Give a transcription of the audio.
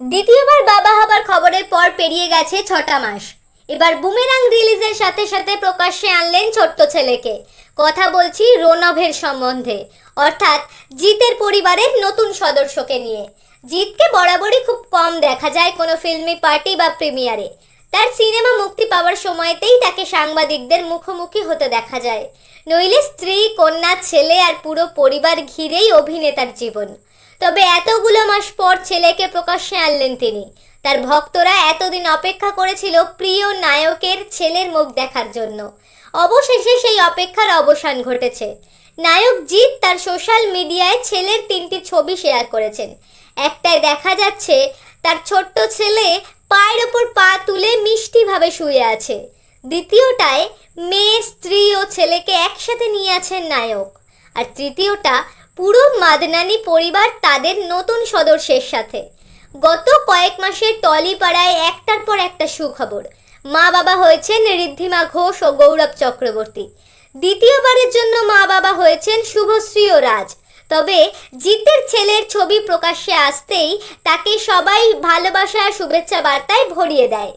দ্বিতীয়বার বাবা হবার খবরের পর পেরিয়ে গেছে ছটা মাস। এবার বুমেরাং রিলিজের সাথে সাথে প্রকাশ্যে আনলেন ছোট্ট ছেলেকে। কথা বলছি রোনভের সম্বন্ধে, অর্থাৎ জিতের পরিবারের নতুন সদস্যকে নিয়ে। জিতকে বরাবরই খুব কম দেখা যায় কোনো ফিল্মি পার্টি বা প্রিমিয়ারে। তার সিনেমা মুক্তি পাওয়ার সময়তেই তাকে সাংবাদিকদের মুখোমুখি হতে দেখা যায়। নইলে স্ত্রী, কন্যা, ছেলে আর পুরো পরিবার ঘিরেই অভিনেতার জীবন। তবে এতগুলো মাস পর ছেলেকে প্রকাশ্যে আনলেন তিনি। তার ভক্তরা এতদিন অপেক্ষা করেছিল প্রিয় নায়কের ছেলের মুখ দেখার জন্য। অবশেষে সেই অপেক্ষার অবসান ঘটেছে। নায়ক জিৎ তার সোশ্যাল মিডিয়ায় ছেলের তিনটি ছবি শেয়ার করেছেন। একটায় দেখা যাচ্ছে তার ছোট্ট ছেলে পায়ের ওপর পা তুলে মিষ্টিভাবে শুয়ে আছে। দ্বিতীয়টায় মেয়ে, স্ত্রী ও ছেলেকে একসাথে নিয়ে আছেন নায়ক। আর তৃতীয়টা পুরো মাদনানি পরিবার তাদের নতুন সদস্যের সাথে। গত কয়েক মাসের টলিপাড়ায় একটার পর একটা সুখবর। মা বাবা হয়েছেন ঋদ্ধিমা ঘোষ ও গৌরব চক্রবর্তী। দ্বিতীয়বারের জন্য মা বাবা হয়েছেন শুভশ্রী ও রাজ। তবে জিতের ছেলের ছবি প্রকাশ্যে আসতেই তাকে সবাই ভালোবাসা শুভেচ্ছা বার্তায় ভরিয়ে দেয়।